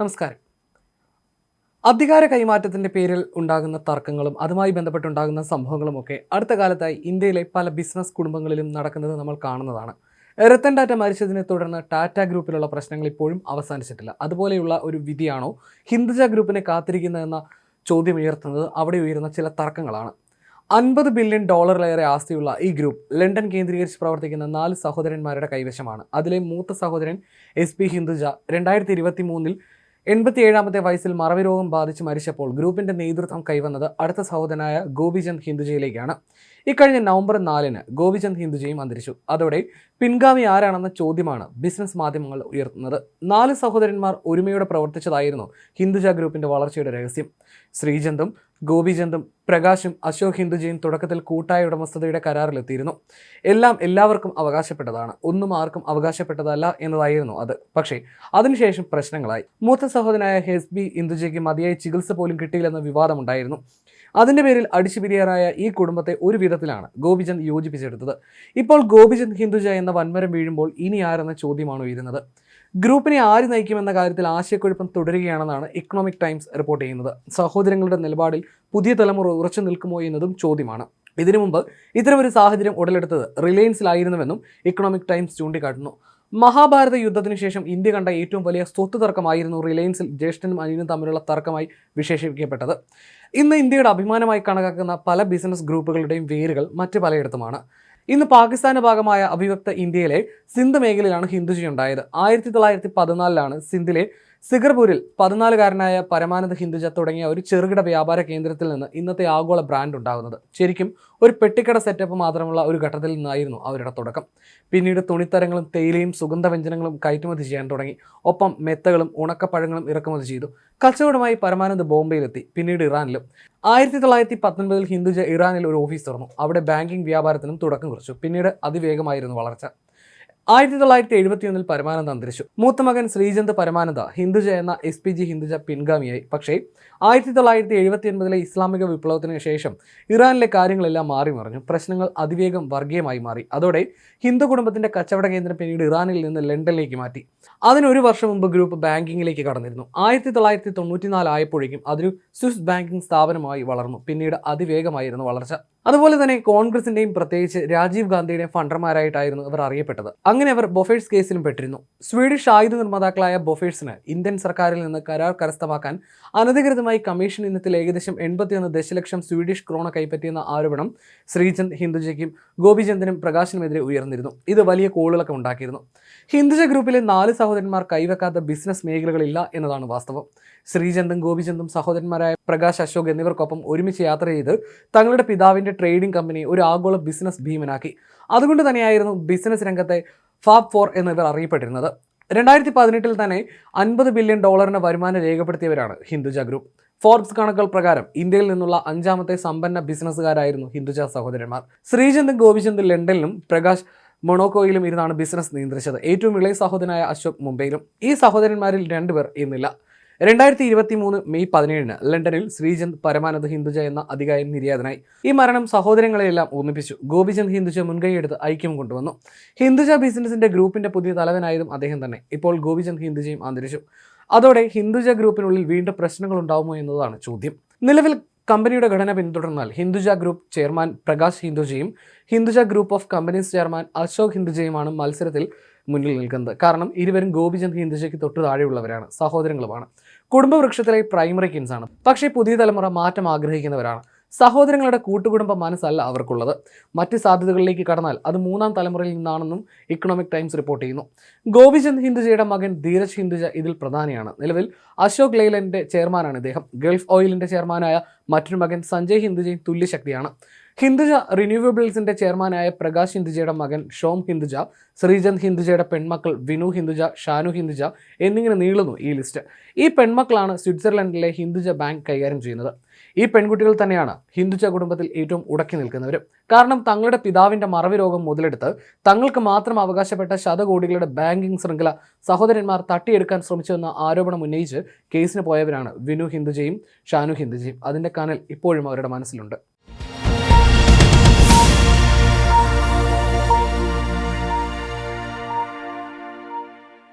നമസ്കാരം. അധികാര കൈമാറ്റത്തിന്റെ പേരിൽ ഉണ്ടാകുന്ന തർക്കങ്ങളും അതുമായി ബന്ധപ്പെട്ടുണ്ടാകുന്ന സംഭവങ്ങളുമൊക്കെ അടുത്ത കാലത്തായി ഇന്ത്യയിലെ പല ബിസിനസ് കുടുംബങ്ങളിലും നടക്കുന്നത് നമ്മൾ കാണുന്നതാണ്. രത്തൻ ടാറ്റ മരിച്ചതിനെ തുടർന്ന് ടാറ്റ ഗ്രൂപ്പിലുള്ള പ്രശ്നങ്ങൾ ഇപ്പോഴും അവസാനിച്ചിട്ടില്ല. അതുപോലെയുള്ള ഒരു വിധിയാണോ ഹിന്ദുജ ഗ്രൂപ്പിനെ കാത്തിരിക്കുന്നതെന്ന ചോദ്യം ഉയർത്തുന്നത് അവിടെ ഉയരുന്ന ചില തർക്കങ്ങളാണ്. അൻപത് ബില്യൺ ഡോളറിലേറെ ആസ്തിയുള്ള ഈ ഗ്രൂപ്പ് ലണ്ടൻ കേന്ദ്രീകരിച്ച് പ്രവർത്തിക്കുന്ന നാല് സഹോദരന്മാരുടെ കൈവശമാണ്. അതിലെ മൂത്ത സഹോദരൻ എസ് പി ഹിന്ദുജ രണ്ടായിരത്തി ഇരുപത്തി മൂന്നിൽ എൺപത്തിയേഴാമത്തെ വയസ്സിൽ മറവി രോഗം ബാധിച്ച് മരിച്ചപ്പോൾ ഗ്രൂപ്പിന്റെ നേതൃത്വം കൈവന്നത് അടുത്ത സഹോദരനായ ഗോപിചന്ദ് ഹിന്ദുജയിലേക്കാണ്. ഇക്കഴിഞ്ഞ നവംബർ നാലിന് ഗോപിചന്ദ് ഹിന്ദുജയും അന്തരിച്ചു. അതോടെ പിൻഗാമി ആരാണെന്ന ചോദ്യമാണ് ബിസിനസ് മാധ്യമങ്ങൾ ഉയർത്തുന്നത്. നാല് സഹോദരന്മാർ ഒരുമയോടെ പ്രവർത്തിച്ചതായിരുന്നു ഹിന്ദുജ ഗ്രൂപ്പിന്റെ വളർച്ചയുടെ രഹസ്യം. ശ്രീചന്ദും ഗോപിചന്ദും പ്രകാശും അശോക് ഹിന്ദുജയും തുടക്കത്തിൽ കൂട്ടായ ഉടമസ്ഥതയുടെ കരാറിലെത്തിയിരുന്നു. എല്ലാം എല്ലാവർക്കും അവകാശപ്പെട്ടതാണ്. ഒന്നും ആർക്കും അവകാശപ്പെട്ടതല്ല എന്നതായിരുന്നു അത്. പക്ഷേ അതിനുശേഷം പ്രശ്നങ്ങളായി. മൂത്ത സഹോദരനായ ഹെസ് ബി ഇന്ദുജയ്ക്ക് മതിയായ ചികിത്സ പോലും കിട്ടിയില്ലെന്ന വിവാദമുണ്ടായിരുന്നു. അതിന്റെ പേരിൽ അടിച്ചുപിരിയാറായ ഈ കുടുംബത്തെ ഒരു വിധത്തിലാണ് ഗോപിചന്ദ് യോജിപ്പിച്ചെടുത്തത്. ഇപ്പോൾ ഗോപിചന്ദ് ഹിന്ദുജ എന്ന വൻമരം വീഴുമ്പോൾ ഇനി ആരെന്ന ചോദ്യമാണ് ഉയരുന്നത്. ഗ്രൂപ്പിനെ ആര് നയിക്കുമെന്ന കാര്യത്തിൽ ആശയക്കുഴപ്പം തുടരുകയാണെന്നാണ് ഇക്കണോമിക് ടൈംസ് റിപ്പോർട്ട് ചെയ്യുന്നത്. സഹോദരങ്ങളുടെ നിലപാടിൽ പുതിയ തലമുറ ഉറച്ചു നിൽക്കുമോ എന്നതും ചോദ്യമാണ്. ഇതിനു മുമ്പ് ഇത്തരമൊരു സാഹചര്യം ഉടലെടുത്തത് റിലയൻസിലായിരുന്നുവെന്നും ഇക്കണോമിക് ടൈംസ് ചൂണ്ടിക്കാട്ടുന്നു. മഹാഭാരത യുദ്ധത്തിന് ശേഷം ഇന്ത്യ കണ്ട ഏറ്റവും വലിയ സ്വത്ത് തർക്കമായിരുന്നു റിലയൻസിൽ ജ്യേഷ്ഠനും അനിയനും തമ്മിലുള്ള തർക്കമായി വിശേഷിപ്പിക്കപ്പെട്ടത്. ഇന്ന് ഇന്ത്യയുടെ അഭിമാനമായി കണക്കാക്കുന്ന പല ബിസിനസ് ഗ്രൂപ്പുകളുടെയും വേരുകൾ മറ്റ് പലയിടത്തുമാണ്. ഇന്ന് പാകിസ്ഥാന്റെ ഭാഗമായ അഭിവക്ത ഇന്ത്യയിലെ സിന്ധ് മേഖലയിലാണ് ഹിന്ദുജി ഉണ്ടായത്. ആയിരത്തി തൊള്ളായിരത്തി പതിനാലിലാണ് സിന്ധിലെ സിഗർപൂരിൽ പതിനാലുകാരനായ പരമാനന്ദ ഹിന്ദുജ തുടങ്ങിയ ഒരു ചെറുകിട വ്യാപാര കേന്ദ്രത്തിൽ നിന്ന് ഇന്നത്തെ ആഗോള ബ്രാൻഡ് ഉണ്ടാകുന്നത്. ശരിക്കും ഒരു പെട്ടിക്കട സെറ്റപ്പ് മാത്രമുള്ള ഒരു ഘട്ടത്തിൽ നിന്നായിരുന്നു അവരുടെ തുടക്കം. പിന്നീട് തുണിത്തരങ്ങളും തേയിലയും സുഗന്ധവ്യഞ്ജനങ്ങളും കയറ്റുമതി ചെയ്യാൻ തുടങ്ങി. ഒപ്പം മെത്തകളും ഉണക്കപ്പഴങ്ങളും ഇറക്കുമതി ചെയ്തു. കച്ചവടമായി പരമാനന്ദ് ബോംബെയിലെത്തി പിന്നീട് ഇറാനിലും. ആയിരത്തി തൊള്ളായിരത്തി പത്തൊൻപതിൽ ഹിന്ദുജ ഇറാനിൽ ഒരു ഓഫീസ് തുറന്നു. അവിടെ ബാങ്കിംഗ് വ്യാപാരത്തിനും തുടക്കം കുറിച്ചു. പിന്നീട് അതിവേഗമായിരുന്നു വളർച്ച. ആയിരത്തി തൊള്ളായിരത്തി എഴുപത്തിയൊന്നിൽ പരമാനന്ദ അന്തരിച്ചു. മൂത്ത മകൻ ശ്രീചന്ദ് പരമാനന്ദ ഹിന്ദുജ എന്ന എസ് പി ജി ഹിന്ദുജ പിൻഗാമിയായി. പക്ഷേ ആയിരത്തി തൊള്ളായിരത്തി എഴുപത്തി ഒൻപതിലെ ഇസ്ലാമിക വിപ്ലവത്തിന് ശേഷം ഇറാനിലെ കാര്യങ്ങളെല്ലാം മാറി മറിഞ്ഞു. പ്രശ്നങ്ങൾ അതിവേഗം വർഗീയമായി മാറി. അതോടെ ഹിന്ദു കുടുംബത്തിന്റെ കച്ചവട കേന്ദ്രം പിന്നീട് ഇറാനിൽ നിന്ന് ലണ്ടനിലേക്ക് മാറ്റി. അതിനൊരു വർഷം മുമ്പ് ഗ്രൂപ്പ് ബാങ്കിങ്ങിലേക്ക് കടന്നിരുന്നു. ആയിരത്തി തൊള്ളായിരത്തി തൊണ്ണൂറ്റിനാല് ആയപ്പോഴേക്കും അതൊരു സ്വിസ് ബാങ്കിംഗ് സ്ഥാപനമായി വളർന്നു. പിന്നീട് അതിവേഗമായിരുന്നു വളർച്ച. അതുപോലെ തന്നെ കോൺഗ്രസിന്റെയും പ്രത്യേകിച്ച് രാജീവ് ഗാന്ധിയുടെ ഫണ്ടർമാരായിട്ടായിരുന്നു ഇവർ അറിയപ്പെട്ടത്. അങ്ങനെ അവർ ബൊഫേഴ്സ് കേസിലും പെട്ടിരുന്നു. സ്വീഡിഷ് ആയുധ നിർമ്മാതാക്കളായ ബൊഫേഴ്സിന് ഇന്ത്യൻ സർക്കാരിൽ നിന്ന് കരാർ കരസ്ഥമാക്കാൻ അനധികൃതമായി കമ്മീഷൻ ഇനത്തിൽ ഏകദേശം എൺപത്തിയൊന്ന് ദശലക്ഷം സ്വീഡിഷ് ക്രോണ കൈപ്പറ്റിയെന്ന ആരോപണം ശ്രീചന്ദ് ഹിന്ദുജയ്ക്കും ഗോപിചന്ദിനും പ്രകാശിനുമെതിരെ ഉയർന്നിരുന്നു. ഇത് വലിയ കോളുകളൊക്കെ ഉണ്ടാക്കിയിരുന്നു. ഹിന്ദുജ ഗ്രൂപ്പിലെ നാല് സഹോദരന്മാർ കൈവെക്കാത്ത ബിസിനസ് മേഖലകളില്ല എന്നതാണ് വാസ്തവം. ശ്രീചന്ദും ഗോപിചന്ദും സഹോദരന്മാരായ പ്രകാശ് അശോക് എന്നിവർക്കൊപ്പം ഒരുമിച്ച് യാത്ര ചെയ്ത് തങ്ങളുടെ പിതാവിന്റെ ട്രേഡിംഗ് കമ്പനി ഒരു ആഗോള ബിസിനസ് ഭീമനാക്കി. അതുകൊണ്ട് തന്നെയായിരുന്നു ബിസിനസ് രംഗത്തെ ഫാബ് ഫോർ എന്നിവർ അറിയപ്പെട്ടിരുന്നത്. രണ്ടായിരത്തി പതിനെട്ടിൽ തന്നെ അൻപത് ബില്യൺ ഡോളറിന് വരുമാനം രേഖപ്പെടുത്തിയവരാണ് ഹിന്ദുജ ഗ്രൂപ്പ് ഫോർബ്സ് കണക്കുകൾ പ്രകാരം ഇന്ത്യയിൽ നിന്നുള്ള അഞ്ചാമത്തെ സമ്പന്ന ബിസിനസ്സുകാരായിരുന്നു ഹിന്ദുജ സഹോദരന്മാർ. ശ്രീചന്ദ് ഗോപിചന്ദ് ലണ്ടനിലും പ്രകാശ് മൊണോക്കോയിലും ഇരുന്നാണ് ബിസിനസ് നിയന്ത്രിച്ചത്. ഏറ്റവും ഇളയ സഹോദരനായ അശോക് മുംബൈയിലും. ഈ സഹോദരന്മാരിൽ രണ്ടുപേർ ഇന്നില്ല. രണ്ടായിരത്തി ഇരുപത്തി മൂന്ന് മെയ് പതിനേഴിന് ലണ്ടനിൽ ശ്രീചന്ദ് പരമാനന്ദ് ഹിന്ദുജ എന്ന അധികായൻ നിര്യാതനായി. ഈ മരണം സഹോദരങ്ങളെയെല്ലാം ഒന്നിപ്പിച്ചു. ഗോപിചന്ദ് ഹിന്ദുജ മുൻകൈയെടുത്ത് ഐക്യം കൊണ്ടുവന്നു. ഹിന്ദുജ ബിസിനസിന്റെ ഗ്രൂപ്പിന്റെ പുതിയ തലവനായതും അദ്ദേഹം തന്നെ. ഇപ്പോൾ ഗോപിചന്ദ് ഹിന്ദുജയും അന്തരിച്ചു. അതോടെ ഹിന്ദുജ ഗ്രൂപ്പിനുള്ളിൽ വീണ്ടും പ്രശ്നങ്ങൾ ഉണ്ടാവുമോ എന്നതാണ് ചോദ്യം. നിലവിൽ കമ്പനിയുടെ ഘടന പിന്തുടർന്നാൽ Hinduja group chairman Prakash ഹിന്ദുജയും Hinduja group of companies chairman Ashok ഹിന്ദുജയുമാണ് മത്സരത്തിൽ മുന്നിൽ നിൽക്കുന്നത്. കാരണം ഇരുവരും ഗോപിചന്ദ് ഹിന്ദുജയ്ക്ക് തൊട്ടു താഴെയുള്ളവരാണ് സഹോദരങ്ങളുമാണ്. കുടുംബവൃക്ഷത്തിലെ പ്രൈമറി കിൻസ് ആണ്. പക്ഷേ പുതിയ തലമുറ മാറ്റം ആഗ്രഹിക്കുന്നവരാണ്. സഹോദരങ്ങളുടെ കൂട്ടുകുടുംബ മനസ്സല്ല അവർക്കുള്ളത്. മറ്റ് സാധ്യതകളിലേക്ക് കടന്നാൽ അത് മൂന്നാം തലമുറയിൽ നിന്നാണെന്നും ഇക്കണോമിക് ടൈംസ് റിപ്പോർട്ട് ചെയ്യുന്നു. ഗോപിചന്ദ് ഹിന്ദുജയുടെ മകൻ ധീരജ് ഹിന്ദുജ ഇതിൽ പ്രധാനിയാണ്. നിലവിൽ അശോക് ലെയ്ലൻഡിന്റെ ചെയർമാനാണ് ഇദ്ദേഹം. ഗൾഫ് ഓയിലിന്റെ ചെയർമാനായ മറ്റൊരു മകൻ സഞ്ജയ് ഹിന്ദുജയും തുല്യശക്തിയാണ്. ഹിന്ദുജ റിന്യൂവബിൾസിന്റെ ചെയർമാനായ പ്രകാശ് ഹിന്ദുജയുടെ മകൻ ഷോം ഹിന്ദുജ ശ്രീചന്ദ് ഹിന്ദുജയുടെ പെൺമക്കൾ വിനു ഹിന്ദുജ ഷാനു ഹിന്ദുജ എന്നിങ്ങനെ നീളുന്നു ഈ ലിസ്റ്റ്. ഈ പെൺമക്കളാണ് സ്വിറ്റ്സർലൻഡിലെ ഹിന്ദുജ ബാങ്ക് കൈകാര്യം ചെയ്യുന്നത്. ഈ പെൺകുട്ടികൾ തന്നെയാണ് ഹിന്ദുജ കുടുംബത്തിൽ ഏറ്റവും ഉടക്കി നിൽക്കുന്നവരും. കാരണം തങ്ങളുടെ പിതാവിന്റെ മറവി രോഗം മുതലെടുത്ത് തങ്ങൾക്ക് മാത്രം അവകാശപ്പെട്ട ശതകോടികളുടെ ബാങ്കിംഗ് ശൃംഖല സഹോദരന്മാർ തട്ടിയെടുക്കാൻ ശ്രമിച്ചുവെന്ന ആരോപണം ഉന്നയിച്ച് കേസിന് പോയവരാണ് വിനു ഹിന്ദുജയും ഷാനു ഹിന്ദുജയും. അതിന്റെ കനൽ ഇപ്പോഴും അവരുടെ മനസ്സിലുണ്ട്.